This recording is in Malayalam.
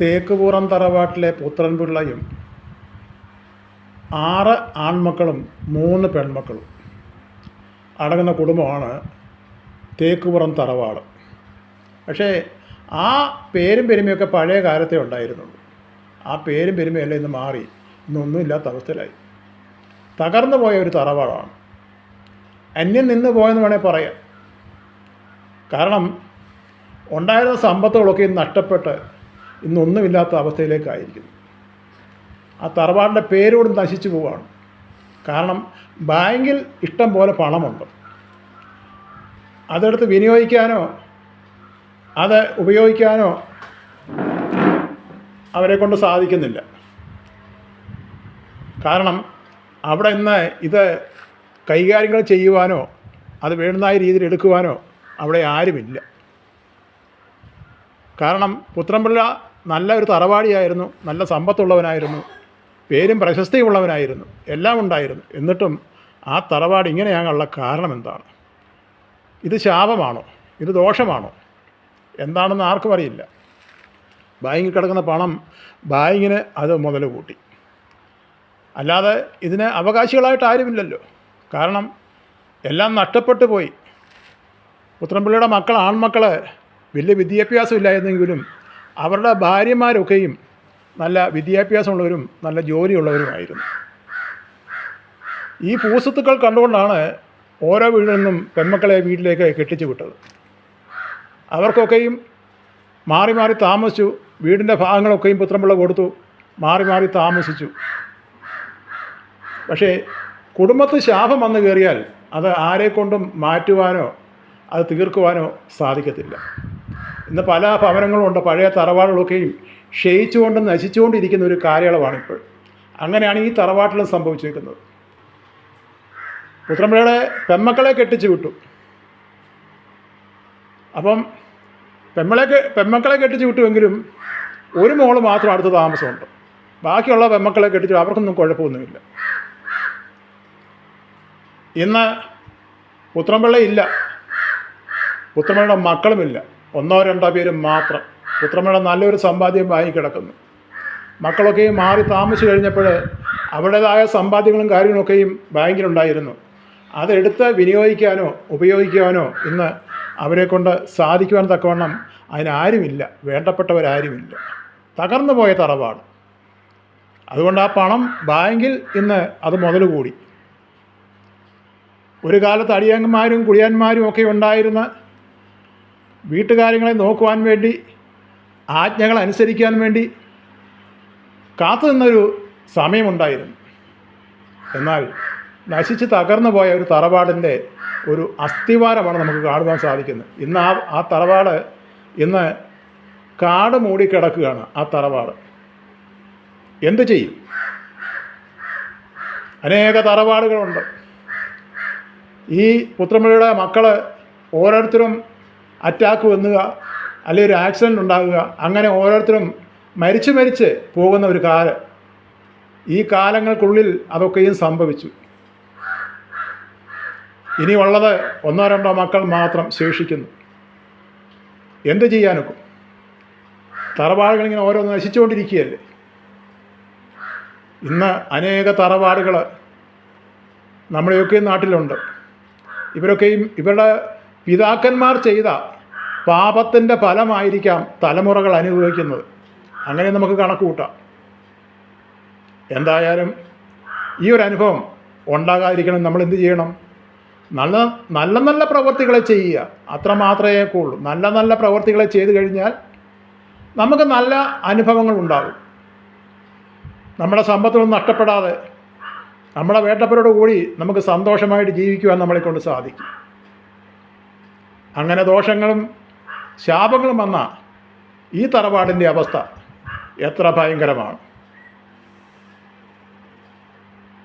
തേക്കുപുറം തറവാട്ടിലെ പുത്രൻ പുത്രൻപിള്ളയും ആറ് ആൺമക്കളും മൂന്ന് പെൺമക്കളും അടങ്ങുന്ന കുടുംബമാണ് തേക്കുപുറം തറവാട്. പക്ഷേ ആ പേരും പെരുമയൊക്കെ പഴയ കാലത്തേ ഉണ്ടായിരുന്നുള്ളൂ. ആ പേരും പെരുമയല്ല ഇന്ന് മാറി. ഇന്നൊന്നുമില്ലാത്ത അവസ്ഥയിലായി. തകർന്നു പോയ ഒരു തറവാടാണ്. അന്യം നിന്ന് പോയെന്ന് വേണേൽ പറയാം. കാരണം ഉണ്ടായിരുന്ന സമ്പത്തുകളൊക്കെ നഷ്ടപ്പെട്ട് ഇന്നൊന്നുമില്ലാത്ത അവസ്ഥയിലേക്കായിരിക്കുന്നു. ആ തറവാടിന്റെ പേരോട് നശിച്ചു പോവുകയാണ് കാരണം ബാങ്കിൽ ഇഷ്ടം പോലെ പണമുണ്ട്. അതെടുത്ത് വിനിയോഗിക്കാനോ അത് ഉപയോഗിക്കാനോ അവരെ കൊണ്ട് സാധിക്കുന്നില്ല. കാരണം അവിടെ ഇന്ന് ഇത് കൈകാര്യങ്ങൾ ചെയ്യുവാനോ അത് വേണ്ടുന്ന രീതിയിൽ എടുക്കുവാനോ അവിടെ ആരുമില്ല. കാരണം പുത്രൻപിള്ള നല്ല ഒരു തറവാടിയായിരുന്നു നല്ല സമ്പത്തുള്ളവനായിരുന്നു പേരും പ്രശസ്തിയുള്ളവനായിരുന്നു എല്ലാം ഉണ്ടായിരുന്നു. എന്നിട്ടും ആ തറവാട് ഇങ്ങനെയാകാനുള്ള കാരണം എന്താണ്? ഇത് ശാപമാണോ? ഇത് ദോഷമാണോ? എന്താണെന്ന് ആർക്കും അറിയില്ല. ബാങ്കിൽ കിടക്കുന്ന പണം ബാങ്കിന് അത് മുതൽ കൂട്ടി. അല്ലാതെ ഇതിന് അവകാശികളായിട്ട് ആരുമില്ലല്ലോ. കാരണം എല്ലാം നഷ്ടപ്പെട്ടു പോയി. പുത്രൻപിള്ളിയുടെ മക്കൾ ആൺമക്കൾ വലിയ വിദ്യാഭ്യാസം ഇല്ലായിരുന്നെങ്കിലും അവരുടെ ഭാര്യമാരൊക്കെയും നല്ല വിദ്യാഭ്യാസമുള്ളവരും നല്ല ജോലിയുള്ളവരുമായിരുന്നു. ഈ ഭൂസ്വത്തുക്കൾ കണ്ടുകൊണ്ടാണ് ഓരോ വീട്ടിൽ നിന്നും പെൺമക്കളെ വീട്ടിലേക്ക് കെട്ടിച്ചു വിട്ടത്. അവർക്കൊക്കെയും മാറി മാറി താമസിച്ചു വീടിന്റെ ഭാഗങ്ങളൊക്കെയും പുത്രമ്പിള്ള കൊടുത്തു മാറി മാറി താമസിച്ചു. പക്ഷേ കുടുംബത്ത് ശാപം വന്നു കയറിയാൽ അത് ആരെക്കൊണ്ടും മാറ്റുവാനോ അത് തീർക്കുവാനോ സാധിക്കത്തില്ല. ഇന്ന് പല ഭവനങ്ങളുമുണ്ട് പഴയ തറവാടുകളൊക്കെയും ക്ഷയിച്ചുകൊണ്ടും നശിച്ചുകൊണ്ടിരിക്കുന്ന ഒരു കാലയളവാണിപ്പോൾ. അങ്ങനെയാണ് ഈ തറവാട്ടിലും സംഭവിച്ചിരിക്കുന്നത്. പുത്രമ്പിളയുടെ പെമ്മക്കളെ കെട്ടിച്ചു വിട്ടു. അപ്പം പെമ്മളെ പെമ്മക്കളെ കെട്ടിച്ചു വിട്ടുവെങ്കിലും ഒരു മോൾ മാത്രം അടുത്ത് താമസമുണ്ട്. ബാക്കിയുള്ള പെമ്മക്കളെ കെട്ടിച്ചു അവർക്കൊന്നും കുഴപ്പമൊന്നുമില്ല. ഇന്ന് പുത്രമ്പിള്ള ഇല്ല. പുത്രമ്പിളയുടെ മക്കളുമില്ല. ഒന്നോ രണ്ടോ പേരും മാത്രം. പുത്രമ്മയുടെ നല്ലൊരു സമ്പാദ്യം വാങ്ങിക്കിടക്കുന്നു. മക്കളൊക്കെയും മാറി താമസിച്ചു കഴിഞ്ഞപ്പോൾ അവരുടേതായ സമ്പാദ്യങ്ങളും കാര്യങ്ങളൊക്കെയും ബാങ്കിലുണ്ടായിരുന്നു. അതെടുത്ത് വിനിയോഗിക്കാനോ ഉപയോഗിക്കുവാനോ ഇന്ന് അവരെ കൊണ്ട് സാധിക്കുവാൻ തക്കവണ്ണം അതിനാരുമില്ല. വേണ്ടപ്പെട്ടവരാരുമില്ല. തകർന്നു പോയ തറവാണ് അതുകൊണ്ട് ആ പണം ബാങ്കിൽ ഇന്ന് അത് മുതൽ കൂടി ഒരു കാലത്ത് അടിയന്മാരും കുടിയാന്മാരും ഒക്കെ ഉണ്ടായിരുന്ന വീട്ടുകാര്യങ്ങളെ നോക്കുവാൻ വേണ്ടി ആജ്ഞകൾ അനുസരിക്കാൻ വേണ്ടി കാത്തു നിന്നൊരു സമയമുണ്ടായിരുന്നു. എന്നാൽ നശിച്ച് തകർന്നു പോയ ഒരു തറവാടിന്റെ ഒരു അസ്ഥിവാരമാണ് നമുക്ക് കാണുവാൻ സാധിക്കുന്നത്. ഇന്ന് ആ ആ തറവാട് ഇന്ന് കാട് മൂടിക്കിടക്കുകയാണ് ആ തറവാട്. എന്തു ചെയ്യും? അനേക തറവാടുകളുണ്ട്. ഈ പുത്രമഴയുടെ മക്കൾ ഓരോരുത്തരും അറ്റാക്ക് വന്നുക അല്ലെങ്കിൽ ഒരു ആക്സിഡന്റ് ഉണ്ടാകുക അങ്ങനെ ഓരോരുത്തരും മരിച്ച് മരിച്ച് പോകുന്ന ഒരു കാലം. ഈ കാലങ്ങൾക്കുള്ളിൽ അതൊക്കെയും സംഭവിച്ചു. ഇനിയുള്ളത് ഒന്നോ രണ്ടോ മക്കൾ മാത്രം ശേഷിക്കുന്നു. എന്ത് ചെയ്യാനൊക്കും? തറവാടുകൾ ഇങ്ങനെ ഓരോന്ന് നശിച്ചുകൊണ്ടിരിക്കുകയല്ലേ? ഇന്ന് അനേക തറവാടുകൾ നമ്മുടെയൊക്കെ നാട്ടിലുണ്ട്. ഇവരൊക്കെയും ഇവരുടെ പിതാക്കന്മാർ ചെയ്ത പാപത്തിന്റെ ഫലമായിരിക്കാം തലമുറകൾ അനുഭവിക്കുന്നത്. അങ്ങനെ നമുക്ക് കണക്ക് കൂട്ടാം. എന്തായാലും ഈ ഒരു അനുഭവം ഉണ്ടാകാതിരിക്കണം. നമ്മൾ എന്ത് ചെയ്യണം? നല്ല നല്ല നല്ല പ്രവൃത്തികളെ ചെയ്യുക. അത്ര മാത്രമേ ഉള്ളൂ നല്ല നല്ല പ്രവൃത്തികളെ ചെയ്തു കഴിഞ്ഞാൽ നമുക്ക് നല്ല അനുഭവങ്ങൾ ഉണ്ടാകും. നമ്മുടെ സമ്പത്തൊന്നും നഷ്ടപ്പെടാതെ നമ്മുടെ വേട്ടപ്പരോട് കൂടി നമുക്ക് സന്തോഷമായിട്ട് ജീവിക്കുവാൻ നമ്മളെ കൊണ്ട് സാധിക്കും. അങ്ങനെ ദോഷങ്ങളും ശാപങ്ങളും വന്ന ഈ തറവാടിന്റെ അവസ്ഥ എത്ര ഭയങ്കരമാണ്.